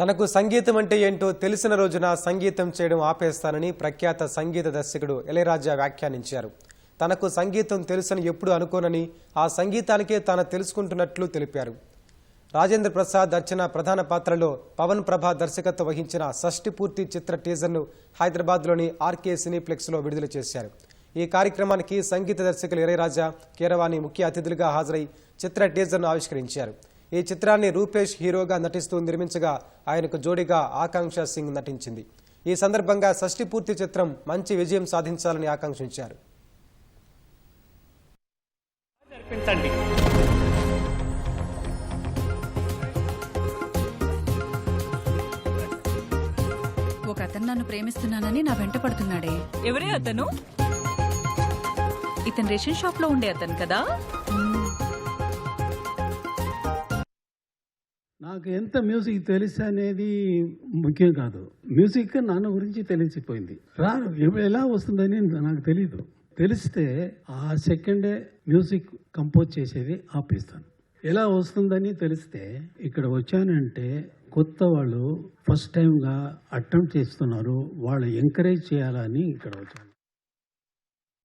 తనకు సంగీతం అంటే ఏంటో తెలిసిన రోజున సంగీతం చేయడం ఆపేస్తానని ప్రఖ్యాత సంగీత దర్శకుడు ఇళయరాజా వ్యాఖ్యానించారు. తనకు సంగీతం తెలుసని ఎప్పుడు అనుకోనని ఆ సంగీతానికే తాను తెలుసుకుంటున్నట్లు తెలిపారు. రాజేంద్ర ప్రసాద్ అర్చన ప్రధాన పాత్రలో పవన్ ప్రభా దర్శకత్వం వహించిన షష్టి పూర్తి చిత్ర టీజర్ను హైదరాబాద్లోని ఆర్కే సినీప్లెక్స్లో విడుదల చేశారు. ఈ కార్యక్రమానికి సంగీత దర్శకులు ఇళయరాజా కీరవాణి ముఖ్య అతిథులుగా హాజరై చిత్ర టీజర్ను ఆవిష్కరించారు. ఈ చిత్రాన్ని రూపేష్ హీరోగా నటిస్తూ నిర్మించగా ఆయనకు జోడీగా ఆకాంక్ష సింగ్ నటించింది. ఈ సందర్భంగా షష్టి పూర్తి చిత్రం మంచి విజయం సాధించాలని ఆకాంక్షించారు. ఒక అతను నన్ను ప్రేమిస్తున్నానని నా వెంట పడుతున్నాడే. ఎవరే అతను? ఇతను రేషన్ షాప్లో ఉండే అతను కదా? నాకు ఎంత మ్యూజిక్ తెలుసు అనేది ముఖ్యం కాదు. మ్యూజిక్ నాన్న గురించి తెలిసిపోయింది. రా ఎలా వస్తుందని నాకు తెలియదు తెలిస్తే ఆ సెకండే మ్యూజిక్ కంపోజ్ చేసేది ఆపేస్తాను. ఎలా వస్తుందని తెలిస్తే ఇక్కడ వచ్చానంటే కొత్త వాళ్ళు ఫస్ట్ టైంగా అటెంప్ట్ చేస్తున్నారు. వాళ్ళు ఎంకరేజ్ చేయాలని ఇక్కడ వచ్చాను.